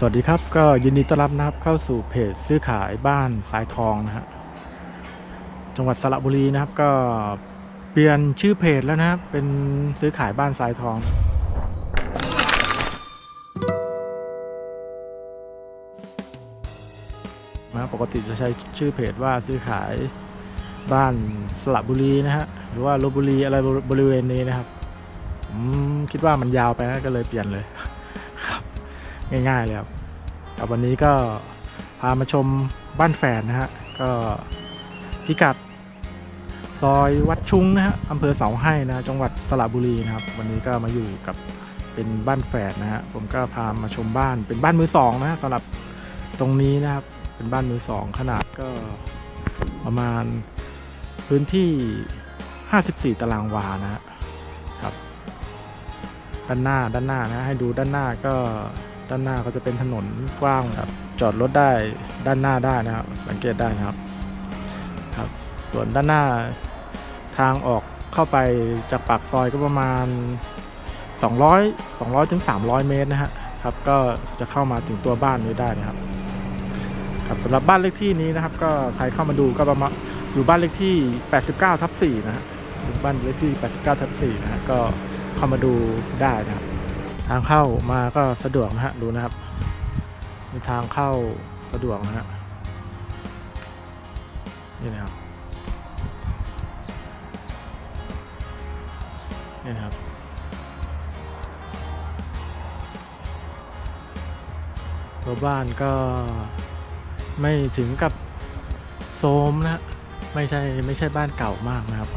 สวัสดีครับก็ยินดีต้อนรับนะครับเข้าสู่เพจซื้อขายบ้านสายทองนะฮะจังหวัดสระบุรีนะครับก็เปลี่ยนชื่อเพจแล้วนะครับเป็นซื้อขายบ้านสายทอง นะปกติจะใช้ชื่อเพจว่าซื้อขายบ้านสระบุรีนะฮะหรือว่าลบบุรีอะไรบริเวณนี้นะครับผมคิดว่ามันยาวไปนะก็เลยเปลี่ยนเลย ง่ายๆเลยครับแต่วันนี้ก็พามาชมบ้านแฝดนะฮะก็พิกัดซอยวัดชุงนะฮะอำเภอเสาให้นะจังหวัดสระบุรีนะครับ วันนี้ก็มาอยู่กับเป็นบ้านแฝดนะฮะผมก็พามาชมบ้านเป็นบ้านมือสองนะสำหรับตรงนี้นะครับเป็นบ้านมือสองขนาดก็ประมาณพื้นที่ 54 ตารางวานะฮะครับด้านหน้าด้านหน้านะให้ดูด้านหน้าก็ ด้านหน้าก็จะเป็นถนนกว้างครับจอดรถได้ด้านหน้าได้นะครับ สังเกตได้นะครับครับ ส่วนด้านหน้าทางออกเข้าไปจากปากซอยก็ประมาณ 200 200ถึง300 เมตรนะฮะครับก็จะเข้ามาถึงตัวบ้านนี้ได้นะครับครับสำหรับบ้านเลขที่นี้นะครับ ก็ใครเข้ามาดูก็ประมาณอยู่บ้านเลขที่ 89ทับ4นะฮะอยู่บ้านเลขที่ 89ทับ4นะฮะก็เข้ามาดูได้นะครับ ทางเข้ามาก็สะดวกนะฮะดูนะครับมีทางเข้าสะดวกนะฮะนี่นะครับนี่นะครับตัวบ้านก็ไม่ถึงกับโซมนะฮะไม่ใช่ไม่ใช่บ้านเก่ามากนะครับ